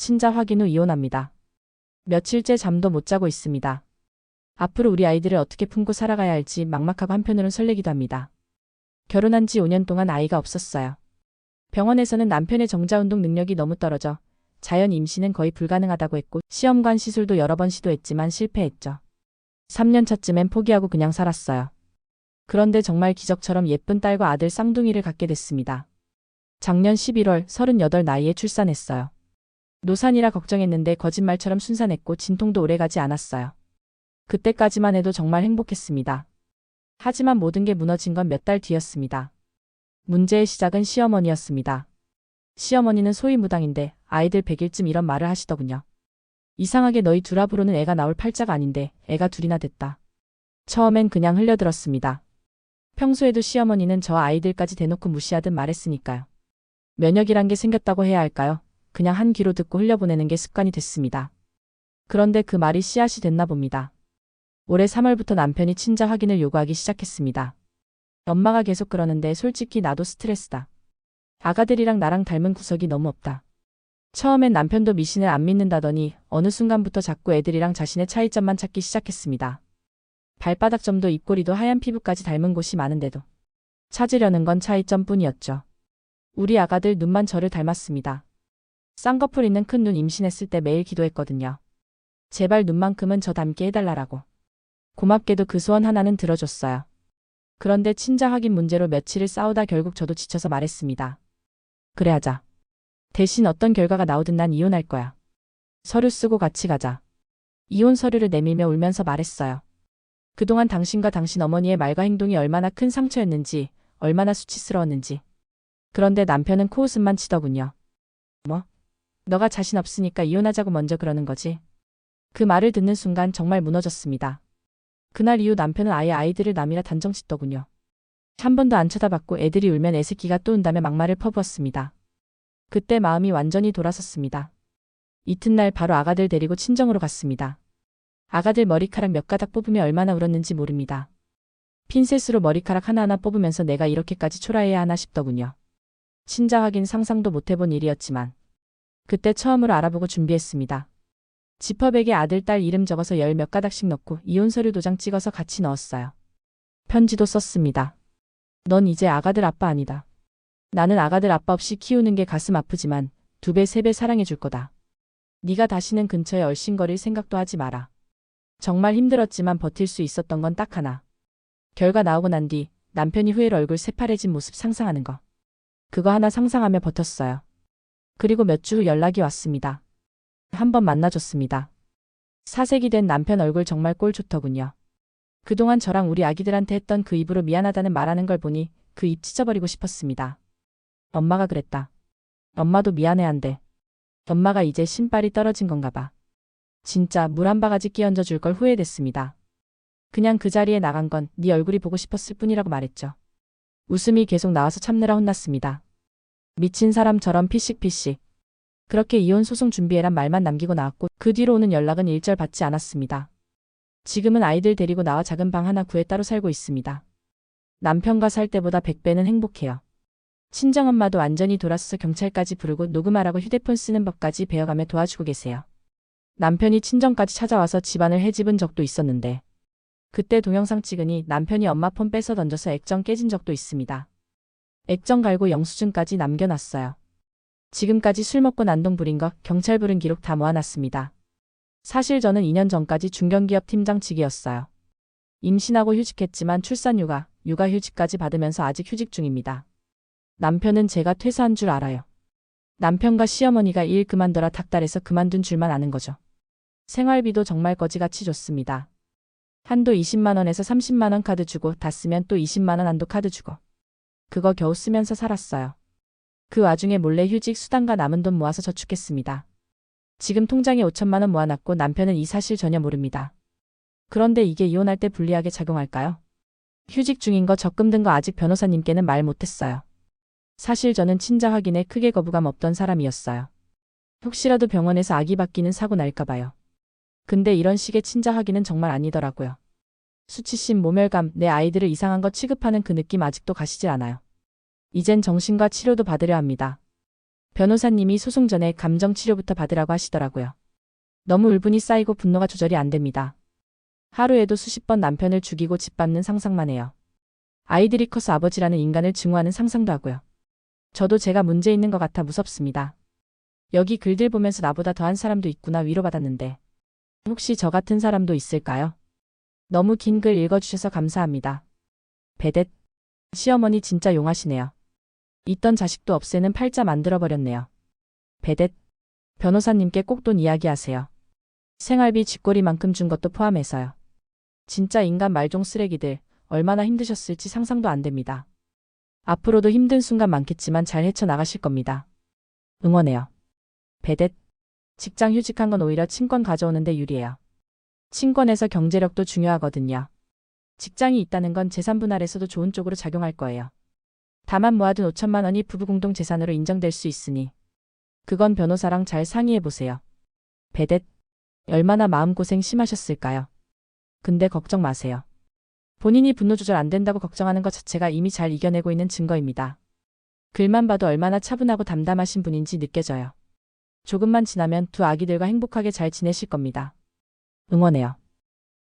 친자 확인 후 이혼합니다. 며칠째 잠도 못 자고 있습니다. 앞으로 우리 아이들을 어떻게 품고 살아가야 할지 막막하고 한편으론 설레기도 합니다. 결혼한 지 5년 동안 아이가 없었어요. 병원에서는 남편의 정자운동 능력이 너무 떨어져 자연 임신은 거의 불가능하다고 했고 시험관 시술도 여러 번 시도했지만 실패했죠. 3년 차쯤엔 포기하고 그냥 살았어요. 그런데 정말 기적처럼 예쁜 딸과 아들 쌍둥이를 갖게 됐습니다. 작년 11월 38 나이에 출산했어요. 노산이라 걱정했는데 거짓말처럼 순산했고 진통도 오래가지 않았어요. 그때까지만 해도 정말 행복했습니다. 하지만 모든 게 무너진 건 몇 달 뒤였습니다. 문제의 시작은 시어머니였습니다. 시어머니는 소위 무당인데 아이들 100일쯤 이런 말을 하시더군요. 이상하게 너희 둘 앞으로는 애가 나올 팔자가 아닌데 애가 둘이나 됐다. 처음엔 그냥 흘려들었습니다. 평소에도 시어머니는 저 아이들까지 대놓고 무시하듯 말했으니까요. 면역이란 게 생겼다고 해야 할까요? 그냥 한 귀로 듣고 흘려보내는 게 습관이 됐습니다. 그런데 그 말이 씨앗이 됐나 봅니다. 올해 3월부터 남편이 친자 확인을 요구하기 시작했습니다. 엄마가 계속 그러는데 솔직히 나도 스트레스다. 아가들이랑 나랑 닮은 구석이 너무 없다. 처음엔 남편도 미신을 안 믿는다더니 어느 순간부터 자꾸 애들이랑 자신의 차이점만 찾기 시작했습니다. 발바닥 점도 입꼬리도 하얀 피부까지 닮은 곳이 많은데도 찾으려는 건 차이점 뿐이었죠. 우리 아가들 눈만 저를 닮았습니다. 쌍꺼풀 있는 큰 눈 임신했을 때 매일 기도했거든요. 제발 눈만큼은 저 닮게 해달라라고. 고맙게도 그 소원 하나는 들어줬어요. 그런데 친자 확인 문제로 며칠을 싸우다 결국 저도 지쳐서 말했습니다. 그래 하자. 대신 어떤 결과가 나오든 난 이혼할 거야. 서류 쓰고 같이 가자. 이혼 서류를 내밀며 울면서 말했어요. 그동안 당신과 당신 어머니의 말과 행동이 얼마나 큰 상처였는지, 얼마나 수치스러웠는지. 그런데 남편은 코웃음만 치더군요. 뭐? 너가 자신 없으니까 이혼하자고 먼저 그러는 거지. 그 말을 듣는 순간 정말 무너졌습니다. 그날 이후 남편은 아예 아이들을 남이라 단정짓더군요. 한 번도 안 쳐다봤고 애들이 울면 애새끼가 또 운다며 막말을 퍼부었습니다. 그때 마음이 완전히 돌아섰습니다. 이튿날 바로 아가들 데리고 친정으로 갔습니다. 아가들 머리카락 몇 가닥 뽑으며 얼마나 울었는지 모릅니다. 핀셋으로 머리카락 하나하나 뽑으면서 내가 이렇게까지 초라해야 하나 싶더군요. 친자 확인 상상도 못 해본 일이었지만 그때 처음으로 알아보고 준비했습니다. 지퍼백에 아들, 딸 이름 적어서 열 몇 가닥씩 넣고 이혼 서류 도장 찍어서 같이 넣었어요. 편지도 썼습니다. 넌 이제 아가들 아빠 아니다. 나는 아가들 아빠 없이 키우는 게 가슴 아프지만 두 배, 세 배 사랑해 줄 거다. 네가 다시는 근처에 얼씬거릴 생각도 하지 마라. 정말 힘들었지만 버틸 수 있었던 건 딱 하나. 결과 나오고 난 뒤 남편이 후회로 얼굴 새파래진 모습 상상하는 거. 그거 하나 상상하며 버텼어요. 그리고 몇 주 후 연락이 왔습니다. 한번 만나줬습니다. 사색이 된 남편 얼굴 정말 꼴 좋더군요. 그동안 저랑 우리 아기들한테 했던 그 입으로 미안하다는 말하는 걸 보니 그 입 찢어버리고 싶었습니다. 엄마가 그랬다. 엄마도 미안해한대. 엄마가 이제 신발이 떨어진 건가 봐. 진짜 물 한 바가지 끼얹어 줄 걸 후회됐습니다. 그냥 그 자리에 나간 건 네 얼굴이 보고 싶었을 뿐이라고 말했죠. 웃음이 계속 나와서 참느라 혼났습니다. 미친 사람처럼 피식피식. 그렇게 이혼 소송 준비해란 말만 남기고 나왔고 그 뒤로 오는 연락은 일절 받지 않았습니다. 지금은 아이들 데리고 나와 작은 방 하나 구해 따로 살고 있습니다. 남편과 살 때보다 100배는 행복해요. 친정엄마도 완전히 돌아서서 경찰까지 부르고 녹음하라고 휴대폰 쓰는 법까지 배워가며 도와주고 계세요. 남편이 친정까지 찾아와서 집안을 해집은 적도 있었는데 그때 동영상 찍으니 남편이 엄마 폰 뺏어 던져서 액정 깨진 적도 있습니다. 액정 갈고 영수증까지 남겨놨어요. 지금까지 술 먹고 난동 부린 것 경찰 부른 기록 다 모아놨습니다. 사실 저는 2년 전까지 중견기업 팀장직이었어요. 임신하고 휴직했지만 출산휴가, 육아휴직까지 받으면서 아직 휴직 중입니다. 남편은 제가 퇴사한 줄 알아요. 남편과 시어머니가 일 그만둬라 닥달해서 그만둔 줄만 아는 거죠. 생활비도 정말 거지같이 줬습니다. 한도 20만원에서 30만원 카드 주고 다 쓰면 또 20만원 한도 카드 주고. 그거 겨우 쓰면서 살았어요. 그 와중에 몰래 휴직 수당과 남은 돈 모아서 저축했습니다. 지금 통장에 5천만 원 모아놨고 남편은 이 사실 전혀 모릅니다. 그런데 이게 이혼할 때 불리하게 작용할까요? 휴직 중인 거 적금 든 거 아직 변호사님께는 말 못했어요. 사실 저는 친자 확인에 크게 거부감 없던 사람이었어요. 혹시라도 병원에서 아기 바뀌는 사고 날까봐요. 근데 이런 식의 친자 확인은 정말 아니더라고요. 수치심, 모멸감, 내 아이들을 이상한 거 취급하는 그 느낌 아직도 가시질 않아요. 이젠 정신과 치료도 받으려 합니다. 변호사님이 소송 전에 감정 치료부터 받으라고 하시더라고요. 너무 울분이 쌓이고 분노가 조절이 안 됩니다. 하루에도 수십 번 남편을 죽이고 짓밟는 상상만 해요. 아이들이 커서 아버지라는 인간을 증오하는 상상도 하고요. 저도 제가 문제 있는 것 같아 무섭습니다. 여기 글들 보면서 나보다 더한 사람도 있구나 위로받았는데 혹시 저 같은 사람도 있을까요? 너무 긴 글 읽어주셔서 감사합니다. 베댓 시어머니 진짜 용하시네요. 있던 자식도 없애는 팔자 만들어버렸네요. 베댓 변호사님께 꼭 돈 이야기하세요. 생활비 쥐꼬리만큼 준 것도 포함해서요. 진짜 인간 말종 쓰레기들 얼마나 힘드셨을지 상상도 안 됩니다. 앞으로도 힘든 순간 많겠지만 잘 헤쳐나가실 겁니다. 응원해요. 베댓 직장 휴직한 건 오히려 친권 가져오는데 유리해요. 친권에서 경제력도 중요하거든요. 직장이 있다는 건 재산 분할에서도 좋은 쪽으로 작용할 거예요. 다만 모아둔 5천만 원이 부부 공동 재산으로 인정될 수 있으니 그건 변호사랑 잘 상의해 보세요. 베댓 얼마나 마음고생 심하셨을까요? 근데 걱정 마세요. 본인이 분노 조절 안 된다고 걱정하는 것 자체가 이미 잘 이겨내고 있는 증거입니다. 글만 봐도 얼마나 차분하고 담담하신 분인지 느껴져요. 조금만 지나면 두 아기들과 행복하게 잘 지내실 겁니다. 응원해요.